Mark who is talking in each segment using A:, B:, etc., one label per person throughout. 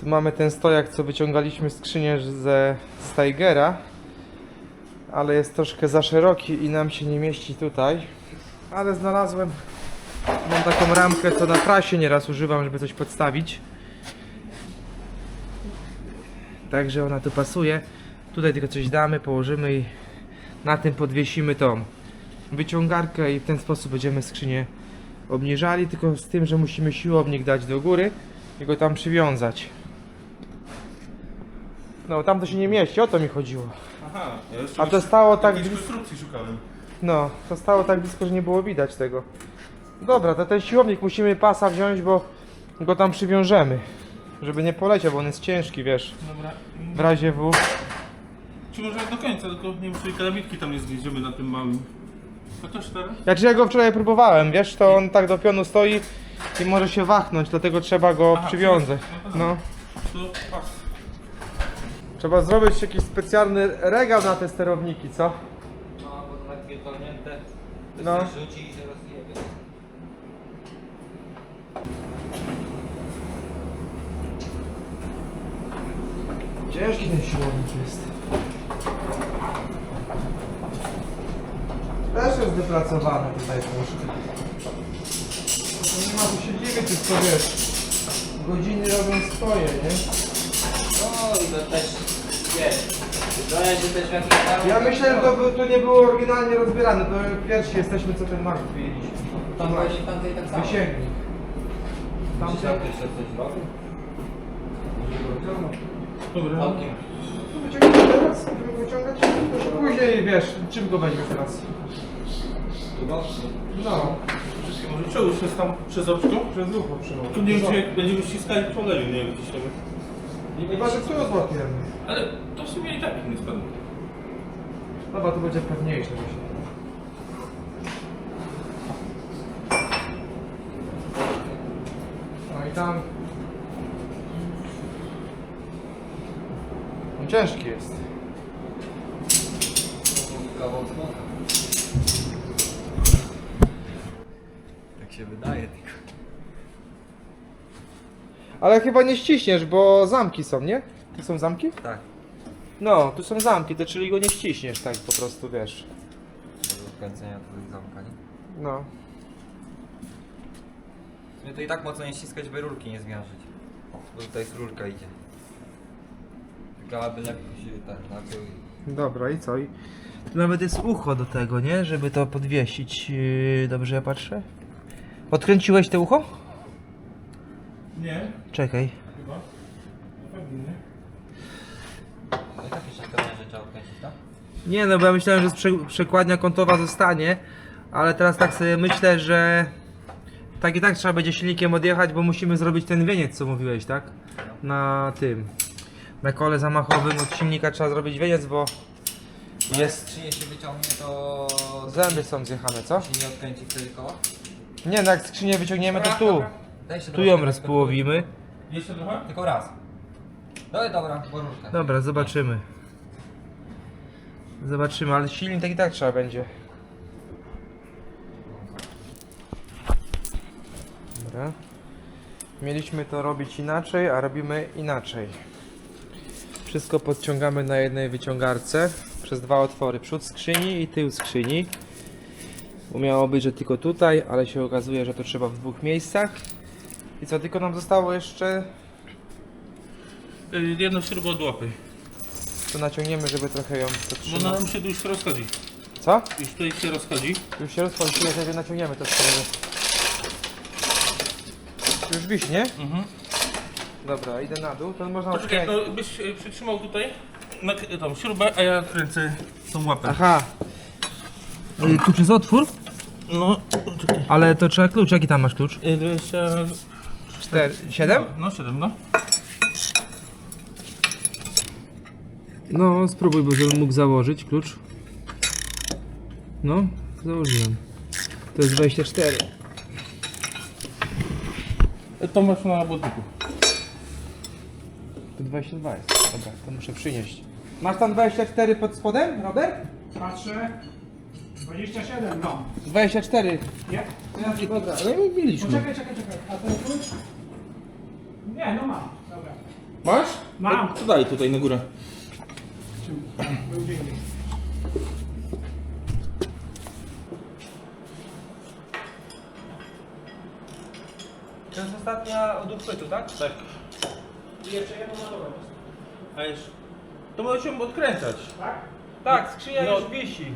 A: Tu mamy ten stojak, co wyciągaliśmy skrzynię ze Steigera, ale jest troszkę za szeroki i nam się nie mieści tutaj. Ale znalazłem, mam taką ramkę, co na trasie nieraz używam, żeby coś podstawić. Także ona tu pasuje. Tutaj tylko coś damy, położymy i na tym podwiesimy tą wyciągarkę i w ten sposób będziemy skrzynię obniżali, tylko z tym, że musimy siłownik dać do góry i go tam przywiązać. No, tam to się nie mieści, o to mi chodziło.
B: Aha, ja jeszcze
A: A to stało tak
B: jakiejś
A: blisko,
B: konstrukcji szukałem.
A: no, to stało tak blisko, że nie było widać tego. Dobra, to ten siłownik musimy pasa wziąć, bo go tam przywiążemy. Żeby nie poleciał, bo on jest ciężki, wiesz.
B: Dobra.
A: W razie W.
B: Czy może do końca, tylko nie wiem, czy kalamitki tam nie zgnieździemy na tym małym. Chociaż teraz?
A: Jak ja go wczoraj próbowałem, wiesz, to on tak do pionu stoi i może się wachnąć, dlatego trzeba go przywiązać.
B: przywiązać.
A: No.
B: To pas.
A: Trzeba zrobić jakiś specjalny regał na te sterowniki, co?
C: No, bo to takie pierdolnięte, to
A: No.
C: no. się rzuci i się rozjebie.
A: Ciężki ten siłownik jest. Też jest wypracowany tutaj troszkę. To Nie ma tu się dziwić, tylko wiesz, godziny robią swoje, nie?
C: To też, wiesz, też w tam...
A: Ja myślę, że to, by- to nie było oryginalnie rozbierane, to pierwsi jesteśmy, co ten mark wyjęliśmy.
C: Tam właśnie tamtej tak samo.
A: Wysięgnik. Tam
C: Tam
A: się...
C: też coś robił?
B: Dobra.
C: Całkiem.
A: Wyciągniemy teraz, będziemy wyciągać, to się później, wiesz, czym go weźmiesz teraz? No,
B: Wszystkie może przełóż się tam przez oczko.
A: przez ucho przyłożyć.
B: Tu nie czy będziemy ściskali po oleju, nie wiem, gdzieś tam.
A: Chyba, że tu złapiemy.
B: Ale to w sumie i tak nie spadło.
A: Dobra, to będzie pewniejsze właśnie. No i tam... On ciężki jest. Ale chyba nie ściśniesz, bo zamki są, nie? Tu są zamki?
C: Tak.
A: No, tu są zamki, to czyli go nie ściśniesz tak po prostu, wiesz.
C: Do kręcenia tutaj zamka, nie?
A: No.
C: Mnie to i tak mocno nie ściskać, by rurki nie zmiażdżyć. Bo tutaj z rurka idzie. Wyglądałaby lepiej się ten napiął i...
A: Dobra, i co? I tu nawet jest ucho do tego, nie? Żeby to podwiesić. Yy, Dobrze ja patrzę? Odkręciłeś to ucho?
B: Nie,
A: Czekaj.
B: chyba. Pewno nie.
C: No i tak jeszcze rzeczy odkręcić, tak?
A: Nie no, bo ja myślałem, że przekładnia kątowa zostanie, ale teraz tak sobie myślę, że tak i tak trzeba będzie silnikiem odjechać, bo musimy zrobić ten wieniec, co mówiłeś, tak? Na tym. Na kole zamachowym od silnika trzeba zrobić wieniec, bo jest...
C: skrzynię się wyciągnie, to...
A: Zęby są zjechane, co?
C: Się nie odkręci wtedy koła?
A: Nie no, jak skrzynię wyciągniemy, to tu.
C: Daj
A: Tu ją
C: troszkę,
A: rozpołowimy.
B: Jeszcze trochę?
C: Tylko raz. No i dobra.
A: Dobra, zobaczymy. Zobaczymy, ale silnik tak i tak trzeba będzie. Dobra. Mieliśmy to robić inaczej, a robimy inaczej. Wszystko podciągamy na jednej wyciągarce przez dwa otwory. Przód skrzyni i tył skrzyni. Bo miało być, że tylko tutaj, ale się okazuje, że to trzeba w dwóch miejscach. I co, tylko nam zostało jeszcze...
B: Y, Jedną śrubę od łapy.
A: To naciągniemy, żeby trochę ją
B: Bo
A: podtrzymać.
B: ona nam się tu już rozchodzi.
A: Co?
B: Już tutaj się rozchodzi.
A: Już się rozpaliśmy, sobie naciągniemy to sprawę. Już wiś, nie?
B: Mhm.
A: Dobra, idę na dół, to można
B: Poczekaj,
A: odkręcić.
B: no byś y, przytrzymał tutaj na tą śrubę, a ja kręcę tą łapę.
A: Aha. Y, Klucz jest otwór?
B: No, czekaj.
A: Ale to trzeba klucz, jaki tam masz klucz?
B: Y, 20...
A: 4, 7?
B: No, 7, no.
A: No, spróbuj, bo żebym mógł założyć klucz. No, założyłem. To jest 24.
B: Y, To masz na błotniku.
A: To 22 jest. Dobra, to muszę przynieść. Masz tam 24 pod spodem, Robert?
D: Patrzę. 27, no.
A: 24.
D: Nie?
A: Dobra, ale my mieliśmy.
D: Czekaj, czekaj, czekaj. A ten klucz? Nie, no mam. Dobra.
B: Masz?
D: Mam.
B: To daj tutaj na górę.
D: Był.
A: To jest ostatnia od uchwytu, tak?
B: Tak.
A: I jeszcze jedną na dole.
B: A jeszcze. To możemy odkręcać.
D: Tak?
A: Tak, skrzynia
B: No.
A: już wisi.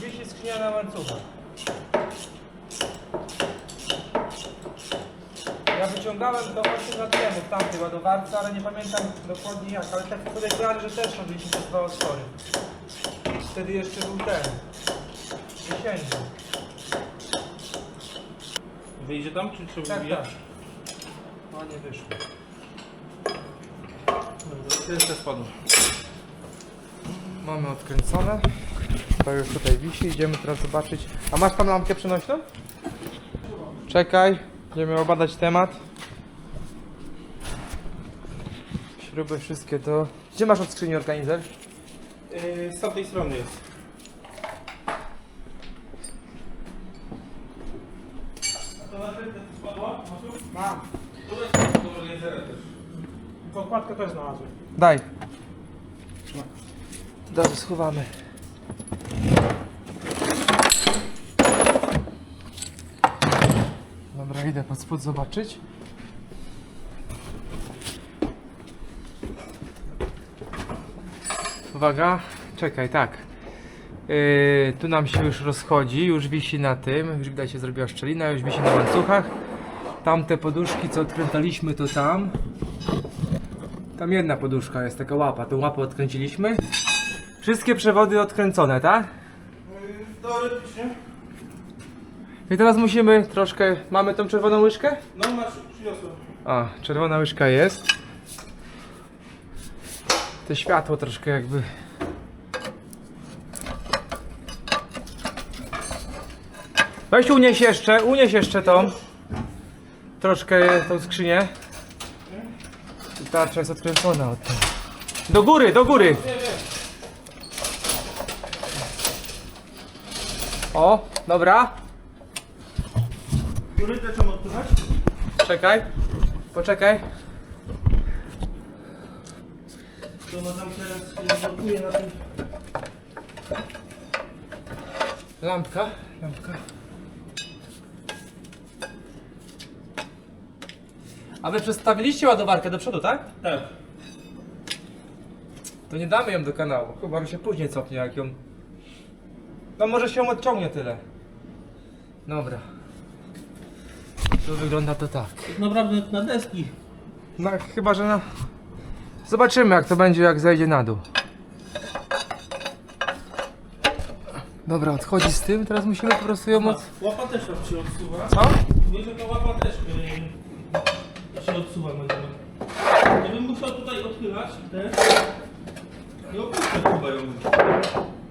A: Wisi skrzynia na łańcuchu. Ja wyciągałem to 8 lat temu w tamtej ładowarce, ale nie pamiętam dokładnie jak, ale tak sobie kojarzę, że też robiliśmy te dwa otwory. Wtedy jeszcze był ten. Jesienny.
B: Wyjdzie tam, czy trzeba
A: Tak,
B: wybijać?
A: tak. Ładnie wyszło.
B: Dobra, to jeszcze spadło.
A: Mamy odkręcone. To już tutaj wisi, idziemy teraz zobaczyć. A masz tam lampkę przenośną? Czekaj, będziemy obadać temat. Śruby wszystkie do... Gdzie masz od skrzyni organizer?
B: Yy, z tamtej strony jest. A to na rękę spadła? Masz tu?
D: Mam.
B: To.
D: Podkładkę też znalazłem.
A: Daj. Dobrze, schowamy. Dobra, idę pod spód zobaczyć. Uwaga, czekaj, tak. Yy, tu nam się już rozchodzi, już wisi na tym, już widać się zrobiła szczelina, już wisi na łańcuchach. Tamte poduszki, co odkręcaliśmy, to tam. Tam jedna poduszka jest, taka łapa. Tą łapę odkręciliśmy. Wszystkie przewody odkręcone, tak?
B: Teoretycznie.
A: I teraz musimy troszkę... Mamy tą czerwoną łyżkę?
B: No masz, przyniosłem.
A: A, czerwona łyżka jest. To światło troszkę jakby... Weź unieś jeszcze, unieś jeszcze tą. Troszkę tą skrzynię. I tarcza jest odkręcona od tego. Do góry, do góry! O, dobra.
B: Rękę trzeba odpychać?
A: Czekaj. Poczekaj.
B: To ona tam teraz blokuje na tym.
A: Lampka, lampka. A wy przestawiliście ładowarkę do przodu, tak?
B: Tak.
A: To nie damy ją do kanału. Chyba że się później cofnie, jak ją... No może się odciągnie tyle. Dobra. Tu wygląda to tak.
B: Tak naprawdę na deski.
A: No chyba, że na... Zobaczymy jak to będzie, jak zejdzie na dół. Dobra, odchodzi z tym, teraz musimy po prostu ją od...
B: Łapa też się odsuwa.
A: Co?
B: Wiesz, że ta łapa też yy, się odsuwa na. Ja bym musiał tutaj odchylać też. I opuszczę chyba ją.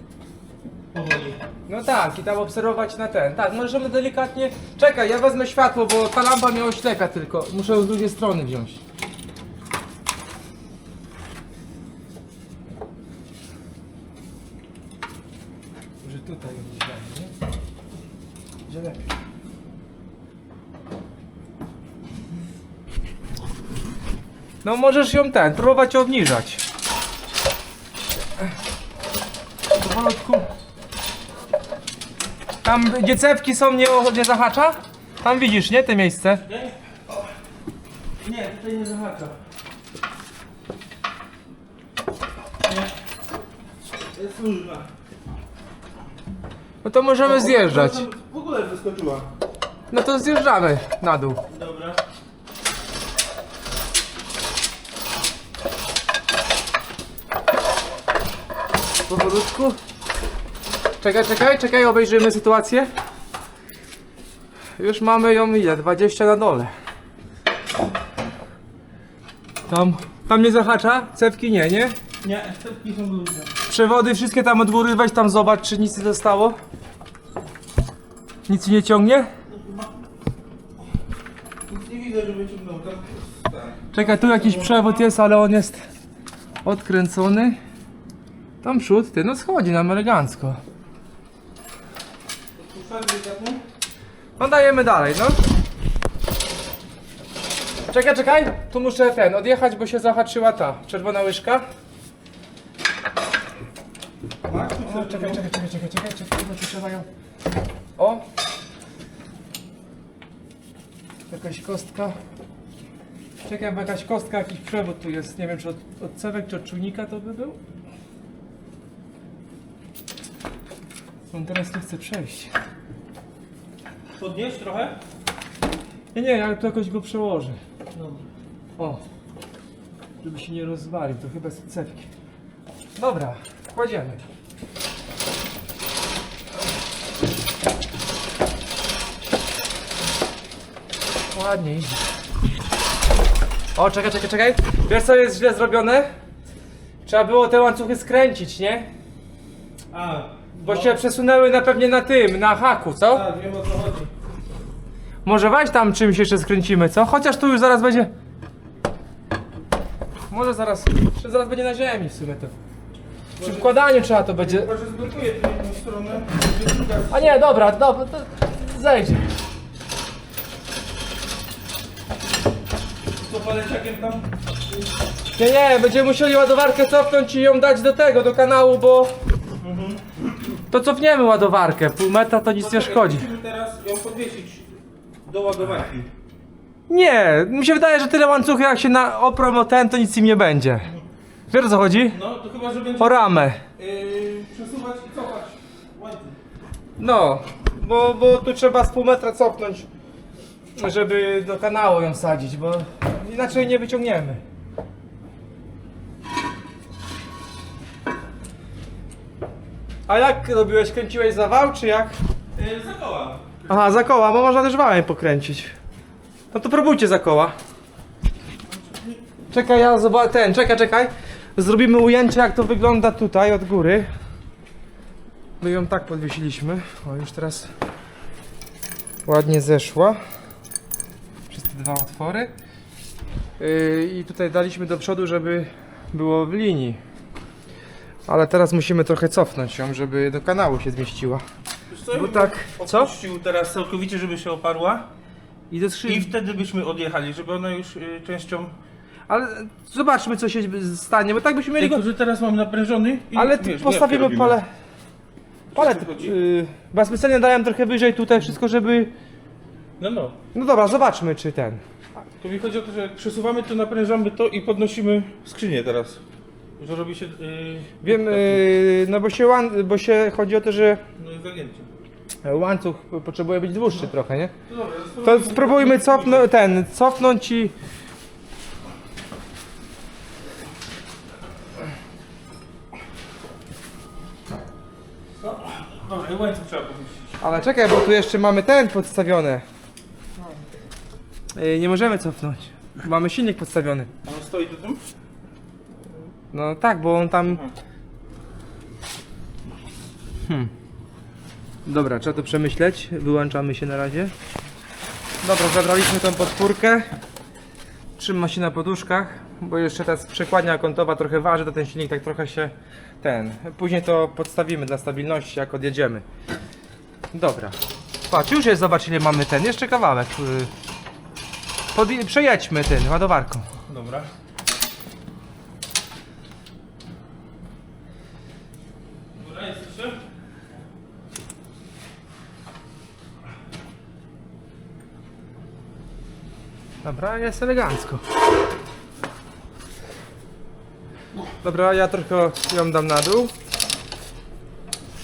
B: Powoli.
A: No tak, i tam obserwować na ten. Tak, możemy delikatnie. Czekaj, ja wezmę światło, bo ta lampa miała ośleka tylko. Muszę ją z drugiej strony wziąć. Może tutaj ją damy, nie? Gdzie lepiej. No możesz ją ten, próbować obniżać. Powolutku. Tam gdzie cewki są, nie, nie zahacza? Tam widzisz, nie? Te miejsce.
B: Nie? Tutaj nie zahacza. Nie. Jest różna.
A: No to możemy zjeżdżać.
B: W ogóle wyskoczyła.
A: No to zjeżdżamy na dół.
B: Dobra.
A: Powolutku. Czekaj, czekaj, czekaj, obejrzymy sytuację. Już mamy ją ile? 20 na dole. Tam, tam nie zahacza? Cewki nie, nie?
B: Nie, stepki są luźne.
A: Przewody wszystkie tam od góry, weź tam zobacz, czy nic nie zostało. Nic ci nie ciągnie?
B: Nic nie widzę, żeby ciągnął. Tam, tak.
A: Czekaj, tu jakiś przewód jest, ale on jest odkręcony. Tam przód, ty, no schodzi nam elegancko. No dajemy dalej, no. Czekaj, czekaj, tu muszę ten, odjechać, bo się zahaczyła ta czerwona łyżka. O, czekaj, czekaj, czekaj, czekaj, czekaj, czekaj, bo tu trzeba ją... O! Jakaś kostka. Czekaj, bo jakaś kostka, jakiś przewód tu jest. Nie wiem, czy od, od cewek, czy od czujnika to by był? On teraz nie chce przejść.
B: Podnieść trochę?
A: Nie, nie, ja tu jakoś go przełożę.
B: Dobra.
A: O, żeby się nie rozwalił, to chyba z cewki. Dobra, kładziemy. Ładnie idzie. O, czekaj, czekaj, czekaj. Wiesz co jest źle zrobione? Trzeba było te łańcuchy skręcić, nie?
B: A,
A: Bo się przesunęły na pewnie na tym, na haku, co?
B: tak, wiem o co chodzi.
A: Może weź tam czymś jeszcze skręcimy, co? Chociaż tu już zaraz będzie. Może zaraz. Czy zaraz będzie na ziemi w sumie to. Przy wkładaniu trzeba to będzie.
B: Chyba, że zblokuję tę jedną stronę, będzie druga.
A: A nie, dobra, dobra, to zejdzie.
B: Co paleciakiem tam?
A: Nie, nie, będziemy musieli ładowarkę cofnąć i ją dać do tego, do kanału, bo. To cofniemy ładowarkę. Pół metra to nic nie szkodzi.
B: Musimy teraz ją podwiesić do ładowarki.
A: Nie, mi się wydaje, że tyle łańcuchy jak się na oprą o ten, to nic im nie będzie. Wiesz o co chodzi?
B: No, to chyba, że będzie
A: O ramę.
B: yy, przesuwać i cofać łańcuch.
A: No, bo, bo tu trzeba z pół metra cofnąć, żeby do kanału ją sadzić, bo inaczej nie wyciągniemy. A jak robiłeś? Kręciłeś za wał, czy jak?
B: Yy, za koła.
A: Aha, za koła, bo można też wałem pokręcić. No to próbujcie za koła. Czekaj, ja zobaczę ten, czekaj, czekaj. Zrobimy ujęcie jak to wygląda tutaj od góry. My ją tak podwiesiliśmy. O, już teraz ładnie zeszła. Przez te dwa otwory. Yy, I tutaj daliśmy do przodu, żeby było w linii. Ale teraz musimy trochę cofnąć ją, żeby do kanału się zmieściła.
B: Wiesz co, ja
A: Bo
B: bym
A: tak, co?
B: Opuścił teraz całkowicie, żeby się oparła
A: I do
B: i
A: skrzyni.
B: wtedy byśmy odjechali, żeby ona już yy, częścią...
A: Ale zobaczmy co się stanie, bo tak byśmy mieli go.
B: Tylko, że teraz mam naprężony i
A: Ale
B: wiesz, gębkę
A: postawimy pale. Palety.
B: co chodzi?
A: Yy, bo ja specjalnie dałem trochę wyżej tutaj wszystko, żeby.
B: No, no.
A: No dobra, zobaczmy czy ten.
B: To mi chodzi o to, że jak przesuwamy to, naprężamy to i podnosimy skrzynię teraz. Że robi się... Yy,
A: Wiem, yy, no bo się, łan, bo się chodzi o to, że
B: No i zagięcie.
A: łańcuch potrzebuje być dłuższy trochę, nie?
B: No dobra,
A: To
B: spróbujmy-
A: spróbujmy cofnąć, ten, cofnąć i.
B: Dobra, i łańcuch trzeba powiesić.
A: Ale czekaj, bo tu jeszcze mamy ten podstawione. Yy, nie możemy cofnąć. Mamy silnik podstawiony.
B: A on stoi do tym?
A: No tak, bo on tam. Hmm. Dobra, trzeba to przemyśleć. Wyłączamy się na razie. Dobra, zabraliśmy tą podpórkę. Trzyma się na poduszkach, bo jeszcze ta przekładnia kątowa trochę waży, to ten silnik tak trochę się ten. Później to podstawimy dla stabilności, jak odjedziemy. Dobra. Patrz, już jest, zobacz ile mamy ten. Jeszcze kawałek. Podje- przejedźmy ten ładowarką.
B: Dobra, jest jeszcze?
A: Dobra, jest elegancko. Dobra, ja trochę ją dam na dół.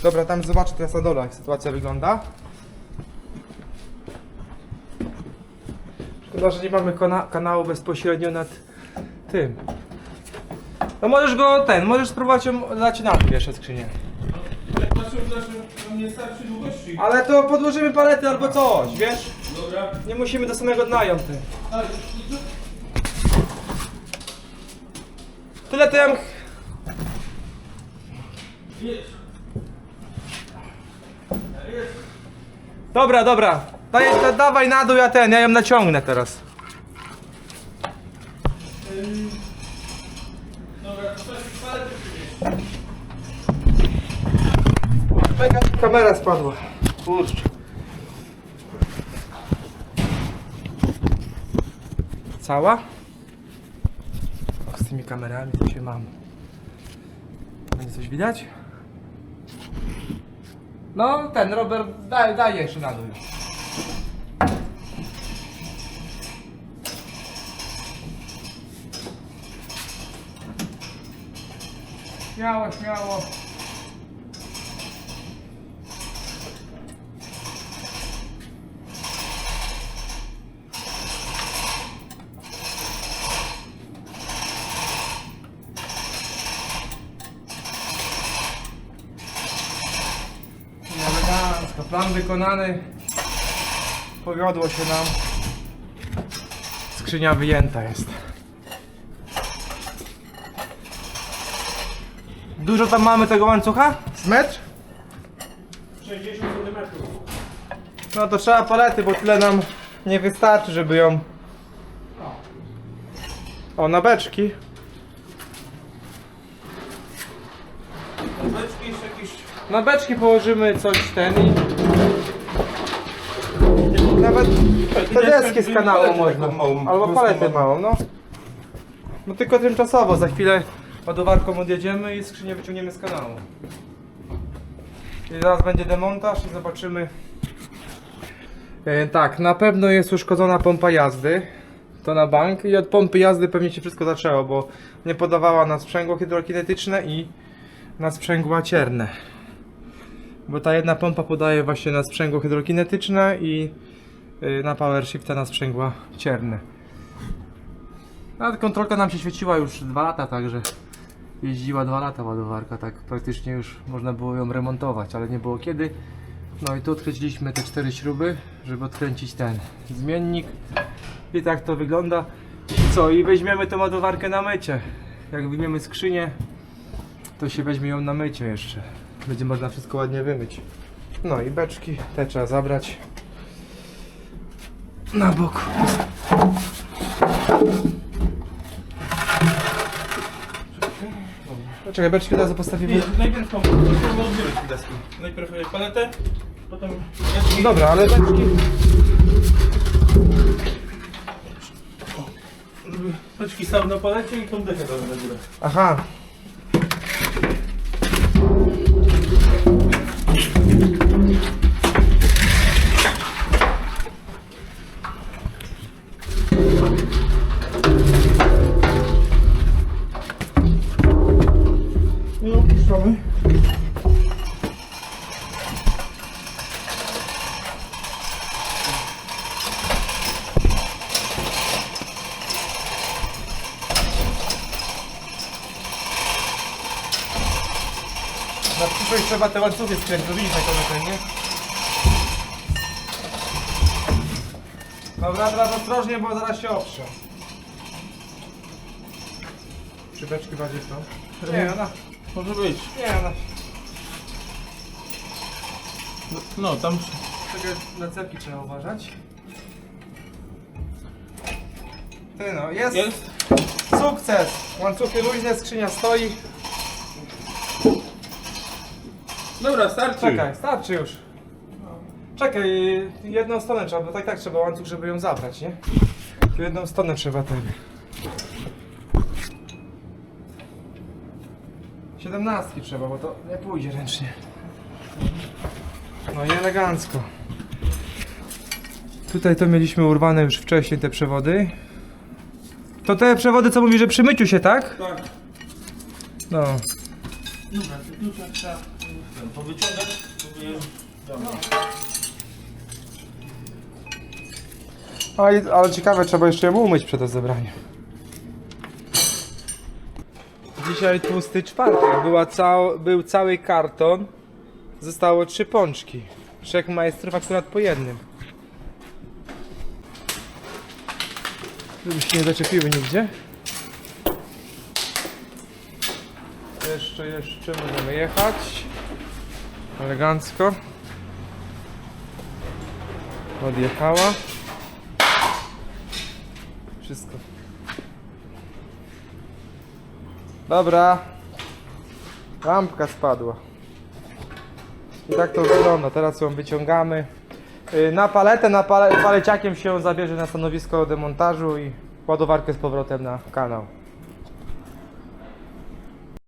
A: Dobra, tam zobaczę teraz na dole, jak sytuacja wygląda. Szkoda, że nie mamy kana kanału bezpośrednio nad tym. No możesz go, ten, możesz spróbować ją dać na dół jeszcze skrzynię. Ale to podłożymy palety albo coś, wiesz?
B: Dobra.
A: Nie musimy do samego dna ją ty. Tyle to ja...
B: Jest.
A: Dobra, dobra. Daj, da, dawaj na dół, ja ten, ja ją naciągnę teraz. Kamera spadła. Kurczę. Cała. Z tymi kamerami to się mam. Będzie coś widać? No, ten Robert, daj, daj jeszcze na dół. Śmiało, śmiało. Elegancko, plan wykonany. Powiodło się nam. Skrzynia wyjęta jest. Dużo tam mamy tego łańcucha? Z metr?
D: 60 cm.
A: No to trzeba palety, bo tyle nam nie wystarczy, żeby ją... O, na beczki. Na beczki położymy coś ten i... te deski z kanału można. Albo paletę małą, no. No tylko tymczasowo, za chwilę ładowarką odjedziemy i skrzynię wyciągniemy z kanału. I zaraz będzie demontaż i zobaczymy. E, tak, na pewno jest uszkodzona pompa jazdy. To na bank i od pompy jazdy pewnie się wszystko zaczęło, bo nie podawała na sprzęgło hydrokinetyczne i na sprzęgła cierne. Bo ta jedna pompa podaje właśnie na sprzęgło hydrokinetyczne i na power shifta na sprzęgła cierne. A kontrolka nam się świeciła już 2 lata, także jeździła 2 lata ładowarka, tak praktycznie już można było ją remontować, ale nie było kiedy. No i tu odkręciliśmy te cztery śruby, żeby odkręcić ten zmiennik. I tak to wygląda. I co? I weźmiemy tą ładowarkę na mycie. Jak wyjmiemy skrzynię, to się weźmie ją na mycie jeszcze. Będzie można wszystko ładnie wymyć. No i beczki te trzeba zabrać na bok. No Czekaj, beczki od razu postawimy.
B: Nie, najpierw tą, odbiorę ci deski. Najpierw e, paletę, potem deski.
A: Dobra, ale beczki...
B: Beczki stały na palecie i tą dekę damy na górę.
A: Aha. Trzeba te łańcuchy skręcić, widzisz na ten, nie? Dobra, teraz ostrożnie, bo zaraz się oprze. Czy beczki bardziej tą? Nie, ona...
B: Może być.
A: Nie, ona...
B: No, no tam
A: Czekaj, na cepki trzeba uważać. Ty no, jest,
B: jest.
A: sukces! Łańcuchy luźne, skrzynia stoi.
B: Dobra, starczy.
A: Czekaj, starczy już. Czekaj, jedną stronę trzeba, bo tak tak trzeba łańcuch, żeby ją zabrać, nie? Tu jedną stronę trzeba ten. 17 trzeba, bo to nie pójdzie ręcznie. No i elegancko. Tutaj to mieliśmy urwane już wcześniej te przewody. To te przewody, co mówi, że przy myciu się, tak?
B: Tak.
A: No.
B: Dobra, tu trzeba to wyciągać, żeby... Dobra.
A: Ale, ale ciekawe, trzeba jeszcze ją umyć przed rozebraniem. Dzisiaj tłusty czwartek. Była cał, był cały karton. Zostało trzy pączki. Trzech majstrów akurat po jednym. Żeby się nie zaczepiły nigdzie. Jeszcze, jeszcze możemy jechać. Elegancko. Odjechała. Wszystko. Dobra. Lampka spadła. I tak to wygląda. Teraz ją wyciągamy. Yy, Na paletę, na pale, paleciakiem się zabierze na stanowisko demontażu i ładowarkę z powrotem na kanał.